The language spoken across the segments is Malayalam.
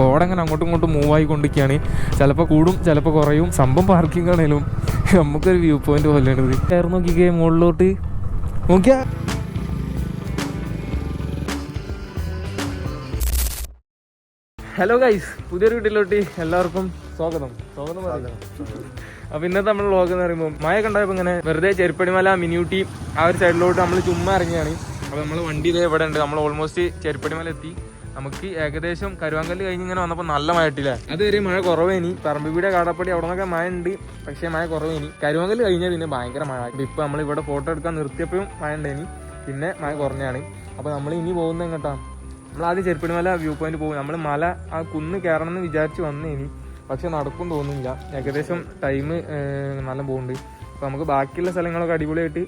കോട അങ്ങനെ അങ്ങോട്ടും ഇങ്ങോട്ടും മൂവ് ആയിക്കൊണ്ടിരിക്കുകയാണ്. ചിലപ്പോൾ കൂടും ചിലപ്പോൾ കുറയും. സംഭവം പാർക്കിംഗ് ആണേലും നമുക്കൊരു വ്യൂ പോയിന്റ് പോലെയാണ് ഇത് കയറി നോക്കിക്കേ മുകളിലോട്ട്. നോക്കിയാ? ഹലോ ഗൈസ് പുതിയൊരു വീട്ടിലോട്ട് എല്ലാവർക്കും സ്വാഗതം. സ്വാഗതം അപ്പൊ ഇന്നത്തെ നമ്മൾ വ്ളോഗ് എന്ന് പറയുമ്പോൾ മഴ കണ്ടായപ്പോൾ ഇങ്ങനെ വെറുതെ ചെരുപ്പടിമല മിനിയൂട്ടി ആ ഒരു സൈഡിലോട്ട് നമ്മൾ ചുമ്മാ ഇറങ്ങിയാണ്. അപ്പൊ നമ്മൾ വണ്ടി ഇതേ ഇവിടെ ഉണ്ട്. നമ്മൾ ഓൾമോസ്റ്റ് ചെരുപ്പടിമല എത്തി. നമുക്ക് ഏകദേശം കരുവാങ്കല്ല് കഴിഞ്ഞ് ഇങ്ങനെ വന്നപ്പോൾ നല്ല മഴ ഇട്ടില്ല മഴ കുറവേനി. പറമ്പിവിടെ കാടപ്പടി അവിടെ നിന്നൊക്കെ മഴ ഉണ്ട് പക്ഷേ മഴ കുറവേനി. കരുവാങ്കല്ല് കഴിഞ്ഞാൽ പിന്നെ ഭയങ്കര മഴ. ഇപ്പൊ നമ്മൾ ഇവിടെ ഫോട്ടോ എടുക്കാൻ നിർത്തിയപ്പോഴും മഴ ഉണ്ടേനി പിന്നെ മഴ കുറഞ്ഞാണ്. അപ്പൊ നമ്മൾ ഇനി പോകുന്നത് എങ്ങോട്ടാ? നമ്മൾ ആദ്യം ചെരുപ്പടിമല വ്യൂ പോയിന്റ് പോകും. നമ്മൾ മല ആ കുന്ന് കയറണം എന്ന് വിചാരിച്ച് വന്നേനി. പക്ഷെ നടക്കും തോന്നുന്നില്ല. ഏകദേശം ടൈം നല്ല പോകുന്നുണ്ട്. അപ്പോൾ നമുക്ക് ബാക്കിയുള്ള സ്ഥലങ്ങളൊക്കെ അടിപൊളിയായിട്ട്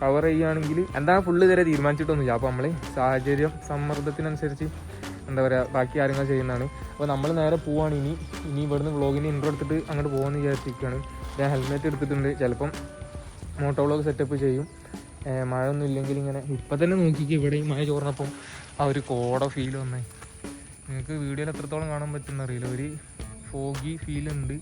കവർ ചെയ്യുകയാണെങ്കിൽ എന്താ ഫുള്ള് ഇതുവരെ തീരുമാനിച്ചിട്ടൊന്നുമില്ല. അപ്പോൾ നമ്മൾ സാഹചര്യം സമ്മർദ്ദത്തിനനുസരിച്ച് എന്താ പറയുക ബാക്കി കാര്യങ്ങൾ ചെയ്യുന്നതാണ്. അപ്പോൾ നമ്മൾ നേരെ പോവാണ് ഇനി. ഇനി ഇവിടുന്ന് വ്ളോഗിന് ഇൻട്രോ എടുത്തിട്ട് അങ്ങോട്ട് പോകുമെന്ന് വിചാരിച്ചിരിക്കുകയാണ് ഞാൻ ഹെൽമെറ്റ് എടുത്തിട്ടുണ്ട്. ചിലപ്പം മോട്ടോ വ്ളോഗ് സെറ്റപ്പ് ചെയ്യും. മഴ ഒന്നും ഇല്ലെങ്കിൽ ഇങ്ങനെ ഇപ്പം തന്നെ നോക്കിക്ക് ഇവിടെ ഈ മഴ ചോർന്നപ്പം ആ ഒരു കോട ഫീൽ വന്നേ. നിങ്ങൾക്ക് വീഡിയോയിൽ എത്രത്തോളം കാണാൻ പറ്റുന്ന അറിയില്ല. ഒരു ഫോഗി ഫീൽ ഉണ്ട്.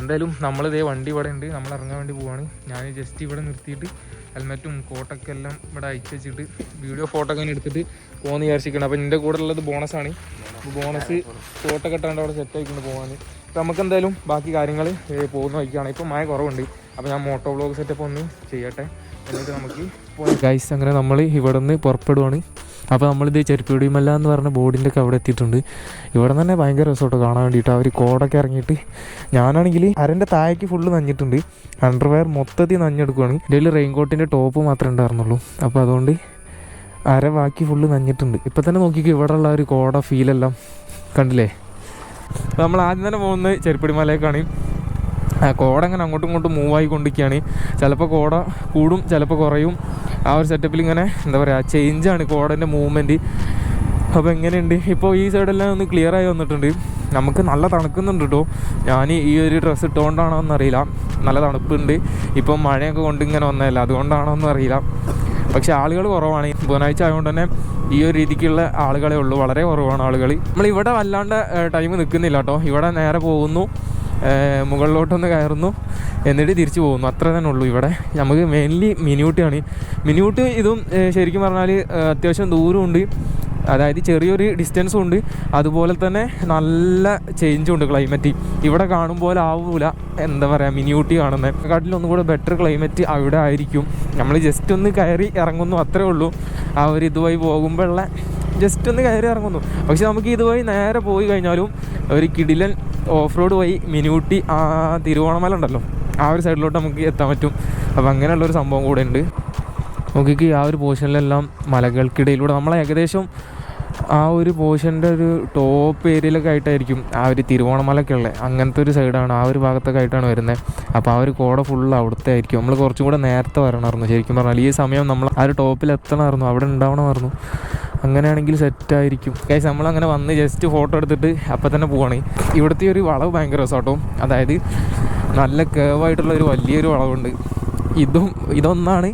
എന്തായാലും നമ്മളിതേ വണ്ടി ഇവിടെ ഉണ്ട്. നമ്മൾ ഇറങ്ങാൻ വേണ്ടി പോവാണ്. ഞാൻ ജസ്റ്റ് ഇവിടെ നിർത്തിയിട്ട് ഹെൽമെറ്റും കോട്ടൊക്കെ എല്ലാം ഇവിടെ അയച്ചു വെച്ചിട്ട് വീഡിയോ ഫോട്ടോ ഒക്കെ എടുത്തിട്ട് പോകുന്ന വിചാരിച്ചിരിക്കണം അപ്പോൾ എന്റെ കൂടെ ഉള്ളത് ബോണസാണ് അപ്പോൾ ബോണസ് കോട്ടൊക്കെ ഇട്ടാണ്ട് അവിടെ സെറ്റ് ആയിക്കൊണ്ട് പോകാൻ അപ്പോൾ നമുക്ക് എന്തായാലും ബാക്കി കാര്യങ്ങൾ പോകുന്ന വഴിക്കാണ്. ഇപ്പോൾ മഴ കുറവുണ്ട്. അപ്പോൾ ഞാൻ മോട്ടോ ബ്ലോഗ് സെറ്റപ്പ് ഒന്ന് ചെയ്യട്ടെ. എന്നിട്ട് നമുക്ക് ഗൈസ് അങ്ങനെ നമ്മൾ ഇവിടെ നിന്ന് പുറപ്പെടുവാണ്. അപ്പോൾ നമ്മളിത് ചെരുപ്പിടിയുമല്ല എന്ന് പറഞ്ഞ ബോർഡിന്റെ ഒക്കെ അവിടെ എത്തിയിട്ടുണ്ട്. ഇവിടെ തന്നെ ഭയങ്കര രസമായിട്ട് കാണാൻ വേണ്ടിയിട്ട്. അവർ കോടൊക്കെ ഇറങ്ങിയിട്ട് ഞാനാണെങ്കിൽ അരന്റെ താഴേക്ക് ഫുള്ള് നഞ്ഞിട്ടുണ്ട്. അണ്ടർവെയർ മൊത്തത്തിൽ നഞ്ഞെടുക്കുവാണ്. ഇതിൽ റെയിൻകോട്ടിന്റെ ടോപ്പ് മാത്രമേ ഉണ്ടായിരുന്നുള്ളൂ. അപ്പോൾ അതുകൊണ്ട് അര ബാക്കി ഫുള്ള് നഞ്ഞിട്ടുണ്ട്. ഇപ്പം തന്നെ നോക്കിക്കോ ഉള്ള ഒരു കോട ഫീലെല്ലാം കണ്ടില്ലേ? നമ്മൾ ആദ്യം തന്നെ പോകുന്നത് ചെരുപ്പടിമലയിലേക്കാണ് കോട അങ്ങനെ അങ്ങോട്ടും ഇങ്ങോട്ടും മൂവ് ആയിക്കൊണ്ടിരിക്കുകയാണ്. ചിലപ്പോൾ കോട കൂടും ചിലപ്പോൾ കുറയും. ആ ഒരു സെറ്റപ്പിൽ ഇങ്ങനെ എന്താ പറയുക ചേഞ്ചാണ് കോടന്റെ മൂവ്മെന്റ് അപ്പോൾ എങ്ങനെയുണ്ട്? ഇപ്പോൾ ഈ സൈഡെല്ലാം ഒന്ന് ക്ലിയർ ആയി വന്നിട്ടുണ്ട്. നമുക്ക് നല്ല തണുക്കുന്നുണ്ട് കേട്ടോ ഞാൻ ഈ ഒരു ഡ്രസ്സ് ഇട്ടുകൊണ്ടാണോ എന്നറിയില്ല നല്ല തണുപ്പുണ്ട്. ഇപ്പം മഴയൊക്കെ കൊണ്ട് ഇങ്ങനെ വന്നതല്ല അതുകൊണ്ടാണോ എന്ന് അറിയില്ല. പക്ഷെ ആളുകൾ കുറവാണ്. ബുധനാഴ്ച ആയതുകൊണ്ട് തന്നെ ഈ ഒരു രീതിക്കുള്ള ആളുകളെ ഉള്ളൂ. വളരെ കുറവാണ് ആളുകൾ നമ്മൾ ഇവിടെ വല്ലാണ്ട് ടൈം നിൽക്കുന്നില്ല കേട്ടോ ഇവിടെ നേരെ പോകുന്നു. മുകളിലോട്ടൊന്ന് കയറുന്നു. എന്നിട്ട് തിരിച്ചു പോകുന്നു. അത്ര തന്നെ ഉള്ളൂ ഇവിടെ. നമുക്ക് മെയിൻലി മിനിയൂട്ടിയാണ് മിനിയൂട്ട് ഇതും ശരിക്കും പറഞ്ഞാൽ അത്യാവശ്യം ദൂരമുണ്ട്. അതായത് ചെറിയൊരു ഡിസ്റ്റൻസും ഉണ്ട്. അതുപോലെ തന്നെ നല്ല ചേഞ്ചും ഉണ്ട് ക്ലൈമറ്റ് ഇവിടെ കാണും പോലെ ആവൂല. എന്താ പറയുക മിനിയൂട്ടി കാണുന്നത് കാട്ടിൽ ഒന്നും കൂടെ ബെറ്റർ ക്ലൈമറ്റ് അവിടെ ആയിരിക്കും. നമ്മൾ ജസ്റ്റ് ഒന്ന് കയറി ഇറങ്ങുന്നു അത്രേ ഉള്ളൂ. ആ ഒരു ഇതുമായി പോകുമ്പോഴുള്ള ജസ്റ്റ് ഒന്ന് കയറി ഇറങ്ങുന്നു. പക്ഷെ നമുക്ക് ഇതുവഴി നേരെ പോയി കഴിഞ്ഞാലും ഒരു കിടിലൻ ഓഫ് റോഡ് പോയി മിനുട്ടി ആ തിരുവോണമല ഉണ്ടല്ലോ. ആ ഒരു സൈഡിലോട്ട് നമുക്ക് എത്താൻ പറ്റും. അപ്പോൾ അങ്ങനെയുള്ളൊരു സംഭവം കൂടെ ഉണ്ട്. നോക്കിക്ക് ആ ഒരു പോർഷനിലെല്ലാം മലകൾക്കിടയിലൂടെ നമ്മൾ ഏകദേശം ആ ഒരു പോർഷന്റെ ഒരു ടോപ്പ് ഏരിയയിലൊക്കെ ആയിട്ടായിരിക്കും ആ ഒരു തിരുവോണമലൊക്കെ ഉള്ളത് അങ്ങനത്തെ ഒരു സൈഡാണ് ആ ഒരു ഭാഗത്തൊക്കെ ആയിട്ടാണ് വരുന്നത് അപ്പോൾ ആ ഒരു കോട ഫുൾ അവിടുത്തെ ആയിരിക്കും. നമ്മൾ കുറച്ചും കൂടെ നേരത്തെ വരണമായിരുന്നു. ശരിക്കും പറഞ്ഞാൽ ഈ സമയം നമ്മൾ ആ ഒരു ടോപ്പിൽ എത്തണമായിരുന്നു അവിടെ ഉണ്ടാവണമായിരുന്നു. അങ്ങനെയാണെങ്കിൽ സെറ്റായിരിക്കും നമ്മൾ അങ്ങനെ വന്ന് ജസ്റ്റ് ഫോട്ടോ എടുത്തിട്ട് അപ്പം തന്നെ പോവാണ്. ഇവിടുത്തെ ഒരു വളവ് ഭയങ്കര രസമാട്ടോ അതായത് നല്ല കേവായിട്ടുള്ള ഒരു വലിയൊരു വളവുണ്ട്. ഇതും ഇതൊന്നാണ്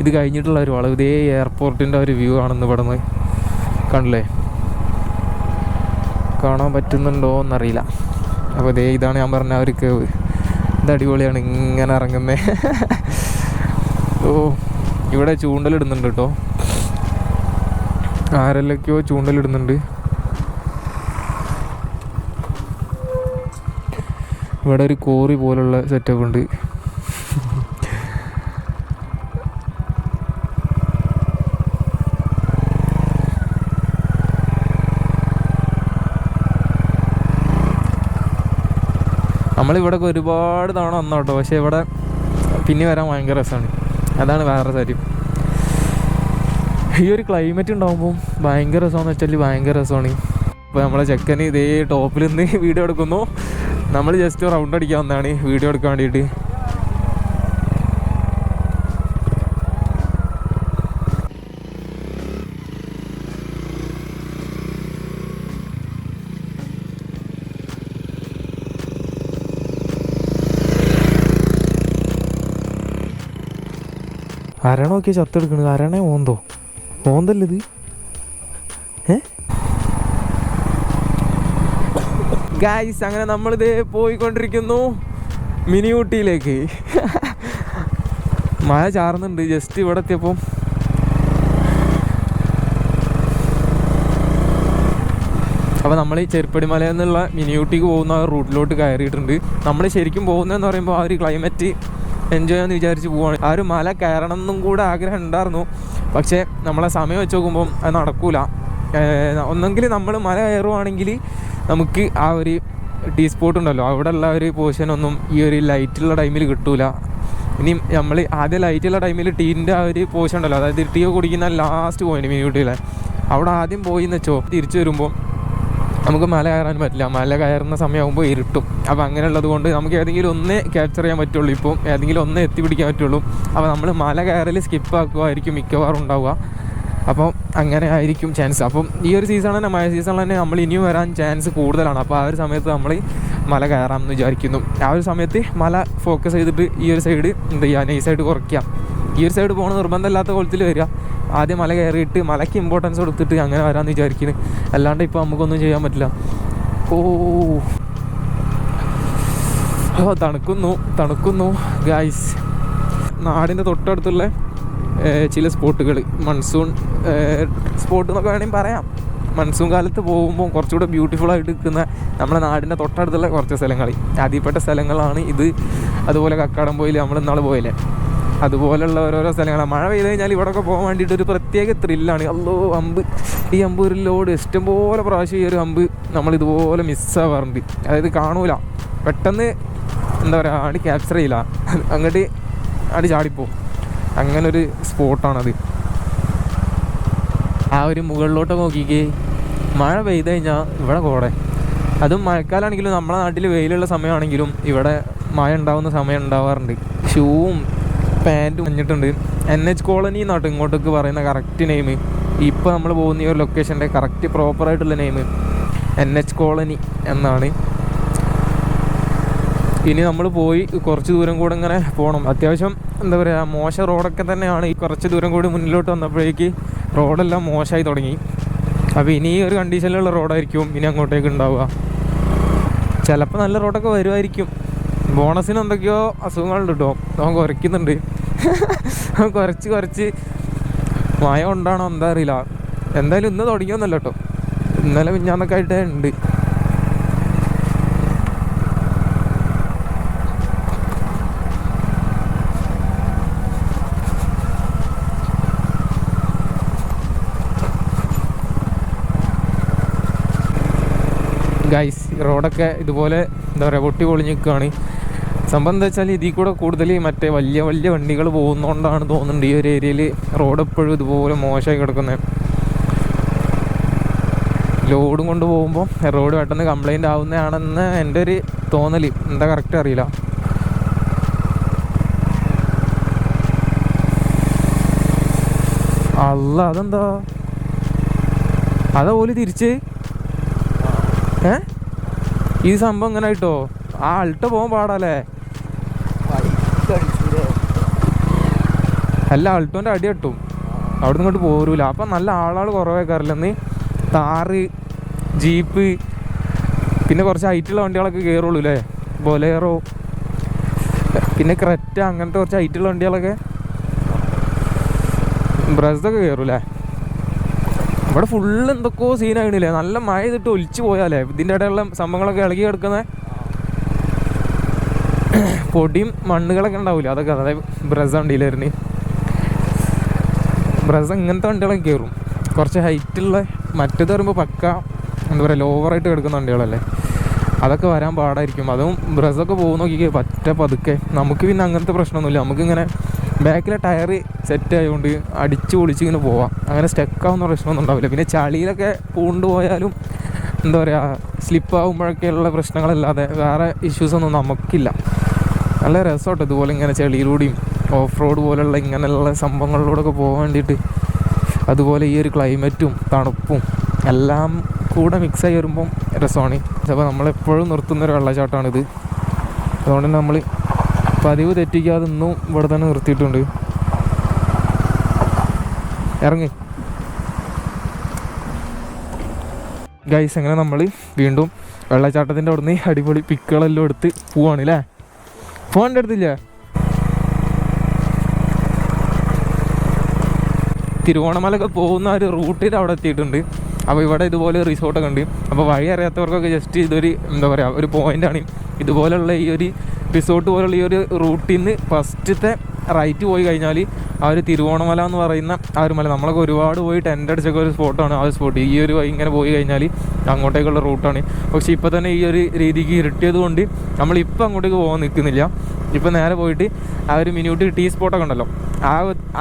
ഇത് കഴിഞ്ഞിട്ടുള്ള ഒരു വളവ്. ഇതേ എയർപോർട്ടിന്റെ ഒരു വ്യൂ ആണെന്ന് ഇവിടെ നിന്ന് കണ്ടില്ലേ? കാണാൻ പറ്റുന്നുണ്ടോ എന്നറിയില്ല. അപ്പോൾ ഇതേ ഇതാണ് ഞാൻ പറഞ്ഞ ഒരു കേവ് ഇത് അടിപൊളിയാണ് ഇങ്ങനെ ഇറങ്ങുന്നത് ഓ ഇവിടെ ചൂണ്ടലിടുന്നുണ്ട് കേട്ടോ ആരെല്ലൊക്കെയോ ചൂണ്ടലിടുന്നുണ്ട്. ഇവിടെ ഒരു കോറി പോലുള്ള സെറ്റപ്പ് ഉണ്ട്. നമ്മളിവിടെ ഒരുപാട് തവണ വന്നോട്ടോ പക്ഷെ ഇവിടെ പിന്നെ വരാൻ ഭയങ്കര രസമാണ് അതാണ് വേറെ കാര്യം. ഈ ഒരു ക്ലൈമറ്റ് ഉണ്ടാകുമ്പോൾ ഭയങ്കര രസമാണെന്ന് വെച്ചാൽ ഭയങ്കര രസമാണ്. അപ്പോൾ നമ്മളെ ചെക്കൻ ഇതേ ടോപ്പിൽ നിന്ന് വീഡിയോ എടുക്കുന്നു. നമ്മൾ ജസ്റ്റ് റൗണ്ട് അടിക്കാൻ വന്നതാണ് വീഡിയോ എടുക്കാൻ വേണ്ടിയിട്ട്. അരണമൊക്കെ ചത്തെടുക്കണത് അരണേ ഓന്തോ? ഓന്തല്ല ഇത്? ഏ? ഗായ്സ് അങ്ങനെ നമ്മളിത് പോയിക്കൊണ്ടിരിക്കുന്നു മിനി ഊട്ടിയിലേക്ക് മഴ ചാറുന്നുണ്ട് ജസ്റ്റ് ഇവിടെ എത്തിയപ്പം. അപ്പോൾ നമ്മൾ ഈ ചെരുപ്പടിമല എന്നുള്ള മിനി ഊട്ടിക്ക് പോകുന്ന ആ റൂട്ടിലോട്ട് കയറിയിട്ടുണ്ട്. നമ്മൾ ശരിക്കും പോകുന്നതെന്ന് പറയുമ്പോൾ ആ ഒരു ക്ലൈമറ്റ് എൻജോയ് ചെയ്യാമെന്ന് വിചാരിച്ച് പോവാണ്. ആ ഒരു മല കയറണം എന്നും കൂടെ ആഗ്രഹം ഉണ്ടായിരുന്നു. പക്ഷേ നമ്മളെ സമയം വെച്ച് നോക്കുമ്പം അത് നടക്കൂല. ഒന്നെങ്കിൽ നമ്മൾ മല കയറുവാണെങ്കിൽ നമുക്ക് ആ ഒരു ടീ സ്പോട്ട് ഉണ്ടല്ലോ. അവിടെ ഉള്ള ഒരു പോർഷനൊന്നും ഈ ഒരു ലൈറ്റുള്ള ടൈമിൽ കിട്ടൂല. ഇനി നമ്മൾ ആദ്യം ലൈറ്റുള്ള ടൈമിൽ ടീന്റെ ആ ഒരു പോർഷൻ ഉണ്ടല്ലോ. അതായത് ടീ കുടിക്കുന്ന ലാസ്റ്റ് പോയിന്റ് മിനി ഊട്ടിയിലെ അവിടെ ആദ്യം പോയി എന്ന് വെച്ചോ? തിരിച്ചു വരുമ്പോൾ നമുക്ക് മല കയറാൻ പറ്റില്ല. മല കയറുന്ന സമയമാകുമ്പോൾ ഇരുട്ടും. അപ്പോൾ അങ്ങനെയുള്ളത് കൊണ്ട് നമുക്ക് ഏതെങ്കിലും ഒന്നേ ക്യാപ്ചർ ചെയ്യാൻ പറ്റുള്ളൂ. ഇപ്പം ഏതെങ്കിലും ഒന്നേ എത്തിപ്പിടിക്കാൻ പറ്റുള്ളൂ. അപ്പോൾ നമ്മൾ മല കയറൽ സ്കിപ്പ് ആക്കുമായിരിക്കും മിക്കവാറും ഉണ്ടാവുക. അപ്പം അങ്ങനെ ആയിരിക്കും ചാൻസ് അപ്പം ഈ ഒരു സീസൺ തന്നെ മഴ സീസണിൽ തന്നെ നമ്മൾ ഇനിയും വരാൻ ചാൻസ് കൂടുതലാണ്. അപ്പോൾ ആ ഒരു സമയത്ത് നമ്മൾ മല കയറാമെന്ന് വിചാരിക്കുന്നു. ആ ഒരു സമയത്ത് മല ഫോക്കസ് ചെയ്തിട്ട് ഈ ഒരു സൈഡ് എന്ത് ചെയ്യുക സൈഡ് കുറയ്ക്കാം. ഈ ഒരു സൈഡ് പോകണം നിർബന്ധമില്ലാത്ത കോലത്തിൽ വരിക. ആദ്യം മല കയറിയിട്ട് മലയ്ക്ക് ഇമ്പോർട്ടൻസ് കൊടുത്തിട്ട് അങ്ങനെ വരാമെന്ന് വിചാരിക്കുന്നു അല്ലാണ്ട് ഇപ്പോൾ നമുക്കൊന്നും ചെയ്യാൻ പറ്റില്ല. ഓ. ഓ തണുക്കുന്നു തണുക്കുന്നു ഗായ്സ് നാടിന്റെ തൊട്ടടുത്തുള്ള ചില സ്പോട്ടുകൾ മൺസൂൺ സ്പോട്ട് എന്നൊക്കെ വേണമെങ്കിൽ പറയാം. മൺസൂൺ കാലത്ത് പോകുമ്പോൾ കുറച്ചുകൂടെ ബ്യൂട്ടിഫുൾ ആയിട്ട് നിൽക്കുന്ന നമ്മുടെ നാടിന്റെ തൊട്ടടുത്തുള്ള കുറച്ച് സ്ഥലങ്ങൾ ആദ്യപ്പെട്ട സ്ഥലങ്ങളാണ് ഇത്. അതുപോലെ കക്കാടം പോയില്ല നമ്മൾ ഇന്നാൾ പോയില്ലേ? അതുപോലെയുള്ള ഓരോരോ സ്ഥലങ്ങളാണ് മഴ പെയ്ത് കഴിഞ്ഞാൽ ഇവിടെയൊക്കെ പോകാൻ വേണ്ടിയിട്ട് ഒരു പ്രത്യേക ത്രില്ലാണ് അല്ലോ അമ്പ്. ഈ അമ്പ് ഒരു ലോഡ് ഇഷ്ടംപോലെ പ്രാവശ്യം ഈ ഒരു അമ്പ് നമ്മൾ ഇതുപോലെ മിസ്സാവാറുണ്ട് അതായത് കാണൂല. പെട്ടെന്ന് എന്താ പറയുക ആടി ക്യാപ്ചർ ചെയ്യില്ല. അങ്ങോട്ട് ആടി ചാടിപ്പോവും അങ്ങനൊരു സ്പോട്ടാണത്. ആ ഒരു മുകളിലോട്ട് നോക്കിക്കേ. മഴ പെയ്ത് കഴിഞ്ഞാൽ ഇവിടെ കോടെ. അതും മഴക്കാലാണെങ്കിലും നമ്മുടെ നാട്ടിൽ വെയിലുള്ള സമയമാണെങ്കിലും ഇവിടെ മഴ ഉണ്ടാവുന്ന സമയം ഉണ്ടാവാറുണ്ട്. ഷൂവും പാന്റും മഞ്ഞിട്ടുണ്ട് എൻ എച്ച് കോളനി എന്നാട്ടോ ഇങ്ങോട്ടേക്ക് പറയുന്ന കറക്റ്റ് നെയിം ഇപ്പോൾ നമ്മൾ പോകുന്ന ഈ ഒരു ലൊക്കേഷന്റെ കറക്റ്റ് പ്രോപ്പറായിട്ടുള്ള നെയിം എൻ എച്ച് കോളനി എന്നാണ്. ഇനി നമ്മൾ പോയി കുറച്ച് ദൂരം കൂടെ ഇങ്ങനെ പോകണം അത്യാവശ്യം എന്താ പറയുക മോശം റോഡൊക്കെ തന്നെയാണ്. ഈ കുറച്ച് ദൂരം കൂടി മുന്നിലോട്ട് വന്നപ്പോഴേക്ക് റോഡെല്ലാം മോശമായി തുടങ്ങി. അപ്പോൾ ഇനി ഒരു കണ്ടീഷനിലുള്ള റോഡായിരിക്കും ഇനി അങ്ങോട്ടേക്ക് ഉണ്ടാവുക. ചിലപ്പോൾ നല്ല റോഡൊക്കെ വരുമായിരിക്കും ബോണസിന് എന്തൊക്കെയോ അസുഖങ്ങളുണ്ട് കേട്ടോ അവൻ കുറയ്ക്കുന്നുണ്ട്. അവൻ കുറച്ച് കുറച്ച് മഴ ഉണ്ടാണോ എന്താ അറിയില്ല. എന്തായാലും ഇന്ന് തുടങ്ങിയൊന്നല്ല കേട്ടോ ഇന്നലെ മിഞ്ഞാന്നൊക്കെ ആയിട്ടേ ഉണ്ട്. ഗൈസ് റോഡൊക്കെ ഇതുപോലെ എന്താ പറയുക പൊട്ടി പൊളിഞ്ഞ് നിൽക്കുകയാണ് സംഭവം എന്താ വെച്ചാൽ ഇതിൽ കൂടെ കൂടുതൽ മറ്റേ വലിയ വലിയ വണ്ടികൾ പോകുന്നതുകൊണ്ടാണ് തോന്നുന്നുണ്ട് ഈ ഒരു ഏരിയയിൽ റോഡ് എപ്പോഴും ഇതുപോലെ മോശമായി കിടക്കുന്നത് ലോഡും കൊണ്ട് പോകുമ്പോൾ റോഡ് പെട്ടെന്ന് കംപ്ലൈന്റ് ആവുന്നതാണെന്ന് എന്റെ ഒരു തോന്നൽ എന്താ കറക്റ്റ് അറിയില്ല. അല്ല അതെന്താ? അതാ ഓൽ തിരിച്ച്? ഏ? ഈ സംഭവം ഇങ്ങനെ കിട്ടോ? ആ അൾട്ട പോകാൻ പാടാല്ലേ? അല്ല അൾട്ടോന്റെ അടി കിട്ടും അവിടെ ഇങ്ങോട്ട് പോരൂല. അപ്പം നല്ല ആളാൾ കുറവേക്കാറില്ലെന്ന് താറ് ജീപ്പ് പിന്നെ കുറച്ച് ഹൈറ്റുള്ള വണ്ടികളൊക്കെ കയറുള്ളൂ അല്ലേ ബൊലേറോ പിന്നെ ക്രെറ്റ അങ്ങനത്തെ കുറച്ച് ഹൈറ്റുള്ള വണ്ടികളൊക്കെ ബ്രസ്സൊക്കെ കയറൂലേ ഇവിടെ ഫുള്ള് എന്തൊക്കെയോ സീനാകണില്ലേ നല്ല മഴ ചെയ്തിട്ട് ഒലിച്ചു പോയാലേ? ഇതിന്റെ ഇടയിലുള്ള സംഭവങ്ങളൊക്കെ ഇളകി കിടക്കുന്ന പൊടിയും മണ്ണുകളൊക്കെ ഉണ്ടാവില്ല അതൊക്കെ അതായത് ബ്രസ് വണ്ടിയിലായിരുന്നു ബ്രസ് ഇങ്ങനത്തെ വണ്ടികളൊക്കെ കയറും. കുറച്ച് ഹൈറ്റുള്ള മറ്റേത് പറയുമ്പോൾ പക്ക എന്താ പറയുക ലോവറായിട്ട് കിടക്കുന്ന വണ്ടികളല്ലേ? അതൊക്കെ വരാൻ പാടായിരിക്കും. അതും ബ്രസ്സൊക്കെ പോകുന്ന നോക്കിക്കേ പറ്റ പതുക്കെ. നമുക്ക് പിന്നെ അങ്ങനത്തെ പ്രശ്നമൊന്നുമില്ല. നമുക്കിങ്ങനെ ബാക്കിലെ ടയർ സെറ്റ് ആയതുകൊണ്ട് അടിച്ചു പൊളിച്ച് ഇങ്ങനെ പോവാം. അങ്ങനെ സ്റ്റക്കാവുന്ന പ്രശ്നമൊന്നും ഉണ്ടാവില്ല. പിന്നെ ചളിയിലൊക്കെ പൂണ്ട് പോയാലും എന്താ പറയുക സ്ലിപ്പ് ആകുമ്പോഴൊക്കെയുള്ള പ്രശ്നങ്ങളല്ലാതെ വേറെ ഇഷ്യൂസൊന്നും നമുക്കില്ല. നല്ല രസമാട്ടോ ഇതുപോലെ ഇങ്ങനെ ചെളിയിലൂടെയും ഓഫ് റോഡ് പോലുള്ള ഇങ്ങനെയുള്ള സംഭവങ്ങളിലൂടെയൊക്കെ പോകാൻ വേണ്ടിയിട്ട്. അതുപോലെ ഈ ഒരു ക്ലൈമറ്റും തണുപ്പും എല്ലാം കൂടെ മിക്സായി വരുമ്പം രസമാണ്. അപ്പോൾ നമ്മളെപ്പോഴും നിർത്തുന്ന ഒരു വെള്ളച്ചാട്ടമാണിത്. അതുകൊണ്ട് നമ്മൾ പതിവ് തെറ്റിക്കാതെ ഇന്നും ഇവിടെ തന്നെ നിർത്തിയിട്ടുണ്ട്. ഇറങ്ങി. ഗൈസ് അങ്ങനെ നമ്മൾ വീണ്ടും വെള്ളച്ചാട്ടത്തിന്റെ അവിടുന്ന് അടിപൊളി പിക്കുകളെല്ലാം എടുത്ത് പോവാണ് അല്ലേ ഫോണിന്റെ അടുത്തില്ല തിരുവോണമലൊക്കെ പോകുന്ന ഒരു റൂട്ടിൽ അവിടെ എത്തിയിട്ടുണ്ട്. അപ്പോൾ ഇവിടെ ഇതുപോലെ റിസോർട്ടൊക്കെ ഉണ്ട്. അപ്പോൾ വഴി അറിയാത്തവർക്കൊക്കെ ജസ്റ്റ് ഇതൊരു എന്താ പറയുക ഒരു പോയിന്റാണ് ഇതുപോലെയുള്ള ഈ ഒരു റിസോർട്ട് പോലുള്ള ഈ ഒരു റൂട്ടിൽ നിന്ന് ഫസ്റ്റത്തെ റൈറ്റ് പോയി കഴിഞ്ഞാൽ ആ ഒരു തിരുവോണമല എന്ന് പറയുന്ന ആ ഒരു മല. നമ്മളൊക്കെ ഒരുപാട് പോയി ടെന്റ് അടിച്ചൊക്കെ ഒരു സ്പോട്ടാണ് ആ ഒരു സ്പോട്ട് ഈ ഒരു ഇങ്ങനെ പോയി കഴിഞ്ഞാൽ അങ്ങോട്ടേക്കുള്ള റൂട്ടാണ് പക്ഷേ ഇപ്പോൾ തന്നെ ഈ ഒരു രീതിക്ക് ഇരുട്ടിയത് കൊണ്ട് നമ്മളിപ്പോൾ അങ്ങോട്ടേക്ക് പോകാൻ നിൽക്കുന്നില്ല ഇപ്പോൾ നേരെ പോയിട്ട് ആ ഒരു മിനിയൂട്ട് ടീ സ്പോട്ടൊക്കെ ഉണ്ടല്ലോ. ആ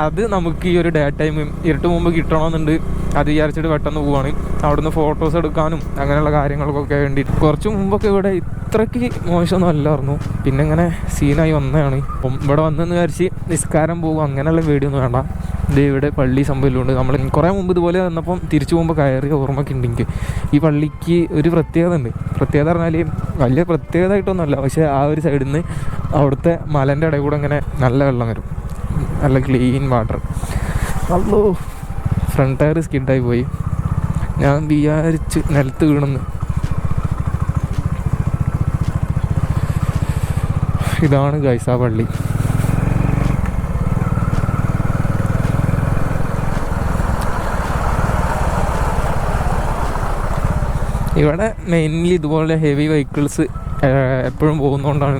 അത് നമുക്ക് ഈ ഒരു ഡേ ടൈം ഇരുട്ട് മുമ്പ് കിട്ടണമെന്നുണ്ട് അത് വിചാരിച്ചിട്ട് പെട്ടെന്ന് പോവാണ്. അവിടുന്ന് ഫോട്ടോസ് എടുക്കാനും അങ്ങനെയുള്ള കാര്യങ്ങൾക്കൊക്കെ വേണ്ടി കുറച്ച് മുമ്പൊക്കെ ഇവിടെ ഇത്രയ്ക്ക് മോശമൊന്നും അല്ലായിരുന്നു. പിന്നെ ഇങ്ങനെ സീനായി വന്നതാണ്. ഇവിടെ വന്നെന്ന് വിചാരിച്ച് നിസ്കാരം പോകും അങ്ങനെയുള്ള വീഡിയോ വേണ്ട. ഇത് ഇവിടെ പള്ളി സംഭവമുണ്ട് നമ്മൾ കുറേ മുമ്പ് ഇതുപോലെ വന്നപ്പം തിരിച്ചു പോകുമ്പോൾ കയറിയ ഓർമ്മയൊക്കെ ഉണ്ട് എനിക്ക്. ഈ പള്ളിക്ക് ഒരു പ്രത്യേകത ഉണ്ട്. പ്രത്യേകത പറഞ്ഞാൽ വലിയ പ്രത്യേകത ആയിട്ടൊന്നുമല്ല പക്ഷേ ആ ഒരു സൈഡിൽ നിന്ന് അവിടുത്തെ മലന്റെ ഇടയിൽ കൂടെ ഇങ്ങനെ നല്ല വെള്ളം വരും. നല്ല ക്ലീൻ വാട്ടർ അല്ലോ ഫ്രണ്ട് ടയർ സ്കിഡായി പോയി. ഞാൻ വിചാരിച്ച് നിലത്ത് വീണെന്ന്. ഇതാണ് ഗൈസ പള്ളി. ഇവിടെ മെയിൻലി ഇതുപോലെ ഹെവി വെഹിക്കിൾസ് എപ്പോഴും പോകുന്നതുകൊണ്ടാണ്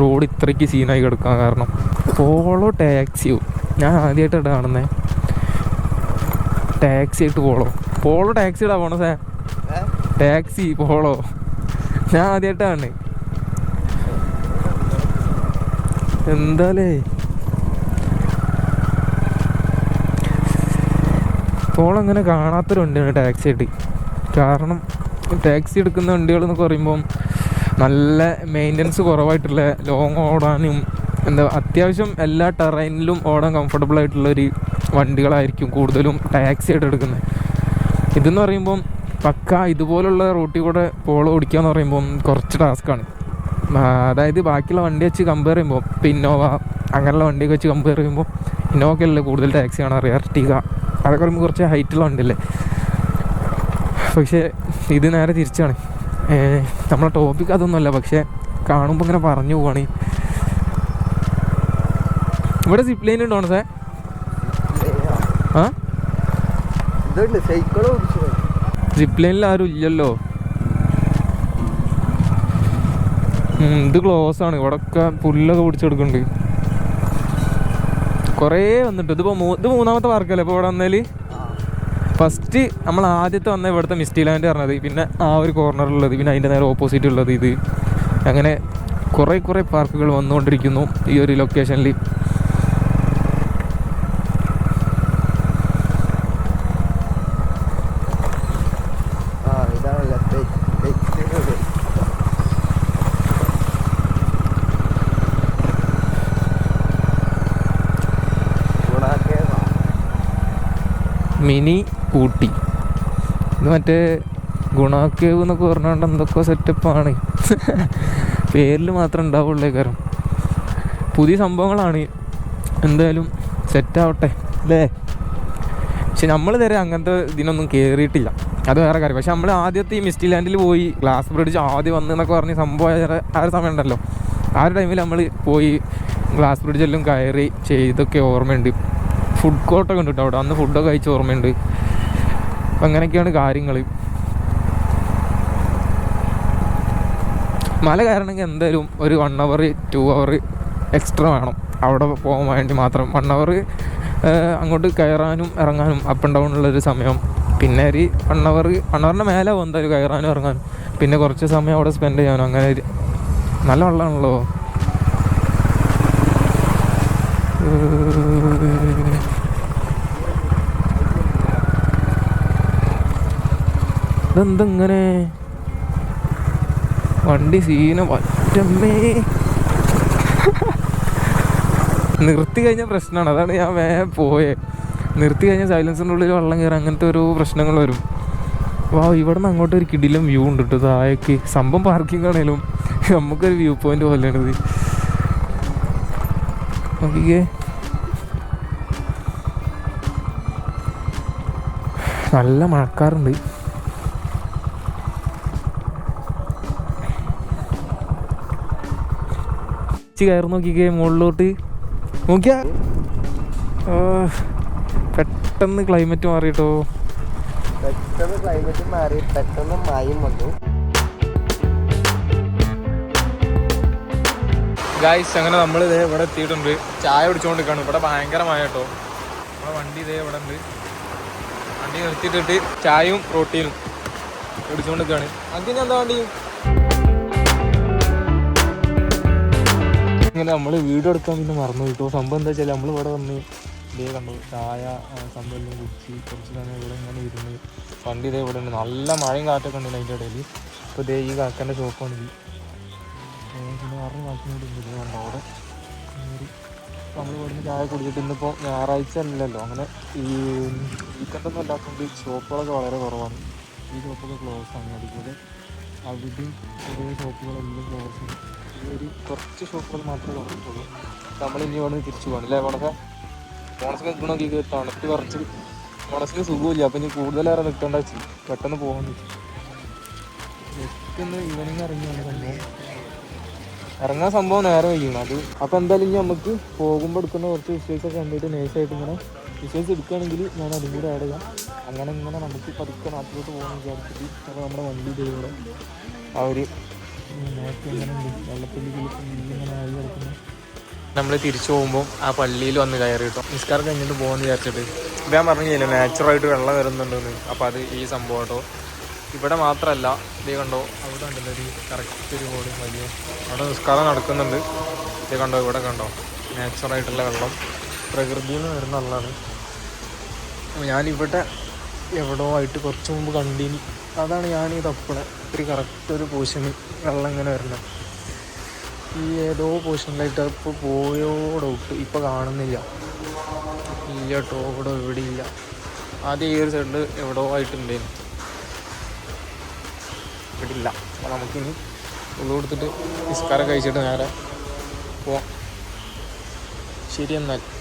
റോഡ് ഇത്രയ്ക്ക് സീനായി കിടക്കാൻ കാരണം. പോളോ ടാക്സിയോ ഞാൻ ആദ്യമായിട്ടാണ് കാണുന്നത് ടാക്സി ആയിട്ട് പോളോ പോളോ ടാക്സി ഇടാ സാ. ടാക്സി പോളോ ഞാൻ ആദ്യമായിട്ടാണ് എന്താലേ? പോളോ അങ്ങനെ കാണാത്തൊരു വണ്ടിയാണ് ടാക്സി ആയിട്ട്. കാരണം ടാക്സി എടുക്കുന്ന വണ്ടികൾ എന്നൊക്കെ പറയുമ്പം നല്ല മെയിന്റനൻസ് കുറവായിട്ടുള്ള ലോങ് ഓടാനും എന്താ അത്യാവശ്യം എല്ലാ ടെറൈനിലും ഓടാൻ കംഫർട്ടബിൾ ആയിട്ടുള്ള ഒരു വണ്ടികളായിരിക്കും കൂടുതലും ടാക്സി ആയിട്ട് എടുക്കുന്നത്. ഇതെന്ന് പറയുമ്പം പക്ക ഇതുപോലുള്ള റൂട്ടിൽ കൂടെ പോളോ ഓടിക്കുക എന്ന് പറയുമ്പം കുറച്ച് ടാസ്ക്കാണ് അതായത് ബാക്കിയുള്ള വണ്ടി വെച്ച് കമ്പയർ ചെയ്യുമ്പോൾ ഇപ്പോൾ ഇന്നോവ അങ്ങനെയുള്ള വണ്ടിയൊക്കെ വെച്ച് കമ്പയർ ചെയ്യുമ്പോൾ ഇന്നോവക്കല്ലേ കൂടുതൽ ടാക്സി ആണ് അറിയാം അർട്ടിക അതൊക്കെ പറയുമ്പോൾ കുറച്ച് ഹൈറ്റുള്ള വണ്ടിയല്ലേ? പക്ഷേ ഇത് നേരെ തിരിച്ചാണ്. നമ്മളെ ടോപ്പിക് അതൊന്നുമല്ല. പക്ഷേ കാണുമ്പോൾ ഇങ്ങനെ പറഞ്ഞു പോവാണ്. ഇവിടെ സിപ്പ് ലൈൻ ഉണ്ടോ സാർ ആ? സിപ്പ് ലൈനിൽ ആരും ഇല്ലല്ലോ. ഇത് ക്ലോസ് ആണ്. ഇവിടെ ഒക്കെ പുല്ലൊക്കെ പിടിച്ചെടുക്കുന്നുണ്ട് കുറേ വന്നിട്ട് ഇതിപ്പോൾ മൂ- ഇത് മൂന്നാമത്തെ പാർക്കല്ലേ ഇപ്പോൾ ഇവിടെ വന്നേൽ? ഫസ്റ്റ് നമ്മൾ ആദ്യത്തെ വന്ന ഇവിടുത്തെ മിസ്റ്റി ലാൻഡ് പറഞ്ഞത് പിന്നെ ആ ഒരു കോർണറിലുള്ളത് പിന്നെ അതിന്റെ നേരെ ഓപ്പോസിറ്റ് ഉള്ളത് ഇത്. അങ്ങനെ കുറേ കുറേ പാർക്കുകൾ വന്നുകൊണ്ടിരിക്കുന്നു ഈ ഒരു ലൊക്കേഷനിൽ മിനി ഊട്ടി ഇത് മറ്റേ ഗുണാക്കേവ് എന്നൊക്കെ പറഞ്ഞുകൊണ്ട് എന്തൊക്കെ സെറ്റപ്പാണ്. പേരിൽ മാത്രം ഉണ്ടാവുള്ളേ കാരണം പുതിയ സംഭവങ്ങളാണ്. എന്തായാലും സെറ്റാവട്ടെ. അല്ലേ? പക്ഷെ നമ്മൾ തരെ അങ്ങനത്തെ ഇതിനൊന്നും കയറിയിട്ടില്ല അത് വേറെ കാര്യം. പക്ഷെ നമ്മൾ ആദ്യത്തെ ഈ മിസ്റ്റി ലാൻഡിൽ പോയി ഗ്ലാസ് ബ്രിഡ്ജ് ആദ്യം വന്ന് എന്നൊക്കെ പറഞ്ഞ് സംഭവം ആ ഒരു സമയം ഉണ്ടല്ലോ ആ ഒരു ടൈമിൽ നമ്മൾ പോയി ഗ്ലാസ് ബ്രിഡ്ജെല്ലാം കയറി ചെയ്തൊക്കെ ഓർമ്മയുണ്ട്. ഫുഡ് കോർട്ടൊക്കെ ഉണ്ട് കേട്ടോ അവിടെ? അന്ന് ഫുഡൊക്കെ കഴിച്ച ഓർമ്മയുണ്ട്. അങ്ങനെയൊക്കെയാണ് കാര്യങ്ങൾ മല കയറണമെങ്കിൽ എന്തായാലും ഒരു one hour two hour extra വേണം. അവിടെ പോകാൻ വേണ്ടി മാത്രം. വൺ അവർ അങ്ങോട്ട് കയറാനും ഇറങ്ങാനും അപ്പ് ആൻഡ് ഡൗൺ ഉള്ളൊരു സമയം. പിന്നെ ഒരു വൺ അവർ വൺ അവറിന്റെ മേലെ പോകും എന്തായാലും കയറാനും ഇറങ്ങാനും. പിന്നെ കുറച്ച് സമയം അവിടെ സ്പെൻഡ് ചെയ്യാനും അങ്ങനെ ഒരു നല്ല വെള്ളമാണല്ലോ. ഇതെന്തിങ്ങനെ വണ്ടി സീന വറ്റമ്മേ നിർത്തി കഴിഞ്ഞ പ്രശ്നമാണ് അതാണ് ഞാൻ വേ പോയേ. നിർത്തി കഴിഞ്ഞ സൈലൻസിന്റെ ഉള്ളിൽ വെള്ളം കയറി അങ്ങനത്തെ ഒരു പ്രശ്നങ്ങൾ വരും. വാ ഇവിടെ നിന്ന് അങ്ങോട്ട് ഒരു കിടിലും വ്യൂ ഉണ്ട് കേട്ടോ താഴേക്ക് സംഭവം പാർക്കിംഗ് ആണേലും നമുക്കൊരു വ്യൂ പോയിന്റ് പോലെയാണിത് നോക്കിക്കേ. നല്ല മഴക്കാറുണ്ട്. ഇച്ചി കയറി നോക്കിക്കേ മുകളിലോട്ട്. നോക്കിയാ? പെട്ടെന്ന് ക്ലൈമറ്റ് മാറിയിട്ടോ പെട്ടെന്ന് ക്ലൈമറ്റ് മാറി പെട്ടെന്ന് മയം വന്നു. ഗായ്സ് അങ്ങനെ നമ്മൾ ഇതേ ഇവിടെ എത്തിയിട്ടുണ്ട്. ചായ കുടിച്ചുകൊണ്ടിരിക്കുകയാണ് ഇവിടെ ഭയങ്കര മഴ കേട്ടോ നമ്മുടെ വണ്ടി ഇതേ ഇവിടെ ഉണ്ട്. വണ്ടി നിർത്തിയിട്ടിട്ട് ചായയും പ്രോട്ടീനും കുടിച്ചുകൊണ്ടിരിക്കുകയാണ് അങ്ങനെ എന്താ വണ്ടി? ഇങ്ങനെ നമ്മൾ വീഡിയോ എടുക്കാൻ പിന്നെ മറന്നു കിട്ടുമോ സംഭവം എന്താ വെച്ചാൽ നമ്മൾ ഇവിടെ വന്ന് ഇതേ കണ്ടു ചായ സംഭവം എല്ലാം കുടിച്ച് കുറച്ച് സമയം ഇവിടെ ഇങ്ങനെ ഇരുന്ന് വണ്ടി ഇതേ ഇവിടെ ഉണ്ട്. നല്ല മഴയും കാറ്റൊക്കെ ഉണ്ട് അതിന്റെ ഇടയിൽ ഇപ്പോൾ ഇതേ ഈ കാക്കന്റെ ഷോപ്പാണ് ഇത്. പിന്നെ വേറെ കാക്കിനോട് ഉണ്ട് ഇത് കണ്ടോ അവിടെ? നമ്മൾ ഇവിടുന്ന് ചായ കുടിച്ചിട്ട് ഇന്നിപ്പോൾ ഞായറാഴ്ച അല്ലല്ലോ അങ്ങനെ ഈ വീക്കെൻഡൊന്നും അല്ലാത്തതുകൊണ്ട് ഷോപ്പുകളൊക്കെ വളരെ കുറവാണ്. ഈ ഷോപ്പൊക്കെ ക്ലോസ് ആണ്. അതുപോലെ അവിടെയും കുറേ ഷോപ്പുകളെല്ലാം ക്ലോസ് ആണ്. ഒരു കുറച്ച് ഷോപ്പുകൾ മാത്രമേ തുറന്നിട്ടുള്ളൂ നമ്മൾ ഇനി നിന്ന് തിരിച്ചു പോകണം അല്ലേ മോണസ? മോണസൊക്കെ നിൽക്കണമെങ്കിൽ തണുപ്പ് കുറച്ച് മോണസിന് സുഖമില്ല. അപ്പം ഇനി കൂടുതലേറെ നിൽക്കേണ്ട പെട്ടെന്ന് പോകാൻ നിൽക്കുന്ന ഈവനിങ് ഇറങ്ങിയാണ് തന്നെ ഇറങ്ങാൻ സംഭവം നേരെ വൈകണം അത് അപ്പോൾ എന്തായാലും ഇനി നമുക്ക് പോകുമ്പോൾ എടുക്കുന്ന കുറച്ച് വിഷ്വൽസ് ഒക്കെ കണ്ടിട്ട് നൈസായിട്ട് ഇങ്ങനെ വിഷ്വൽസ് എടുക്കുകയാണെങ്കിൽ ഞാൻ അതും കൂടെ ആഡ് ചെയ്യാം. അങ്ങനെ ഇങ്ങനെ നമുക്ക് പതുക്കെ നാട്ടിലോട്ട് പോകാൻ വിചാരിച്ചിട്ട് അപ്പോൾ നമ്മുടെ വണ്ടി ഇതേപോലെ ആ ഒരു നമ്മൾ തിരിച്ചു പോകുമ്പോൾ ആ പള്ളിയിൽ വന്ന് കയറി കിട്ടും. നിസ്കാരം കഴിഞ്ഞിട്ട് പോകാമെന്ന് വിചാരിച്ചിട്ട്. ഞാൻ പറഞ്ഞില്ലേ നാച്ചുറായിട്ട് വെള്ളം വരുന്നുണ്ടെന്ന്. അപ്പോൾ അത് ഈ സംഭവം കേട്ടോ. ഇവിടെ മാത്രമല്ല ഇത് കണ്ടോ അവിടെ ഉണ്ടല്ലോ ഒരു കറക്റ്റ് ഒരു ബോഡി വലിയ അവിടെ നിസ്കാരം നടക്കുന്നുണ്ട്. ഇത് കണ്ടോ ഇവിടെ കണ്ടോ നാച്ചുറായിട്ടുള്ള വെള്ളം. പ്രകൃതിയിൽ നിന്ന് വരുന്ന വെള്ളമാണ്. ഞാനിവിടെ എവിടോ ആയിട്ട് കുറച്ച് മുമ്പ് കണ്ടിനി. അതാണ് ഞാൻ ഈ ഒരു കറക്റ്റ് ഒരു പോർഷന് വെള്ളം ഇങ്ങനെ വരണം. ഈ ഏതോ പോർഷനിലായിട്ട് ഇപ്പോൾ പോയോ ഡൗട്ട് ഇപ്പോൾ കാണുന്നില്ല. ഇല്ല കേട്ടോ ഇവിടെ ഇവിടെ ഇല്ല. ആദ്യം ഈ ഒരു സൈഡിൽ എവിടെ ആയിട്ടുണ്ടായിരുന്നു ഇവിടെ ഇല്ല. അപ്പോൾ നമുക്കിനി ഉള്ളു കൊടുത്തിട്ട് നിസ്കാരം കഴിച്ചിട്ട് നേരെ പോവാം. ശരി എന്നാൽ.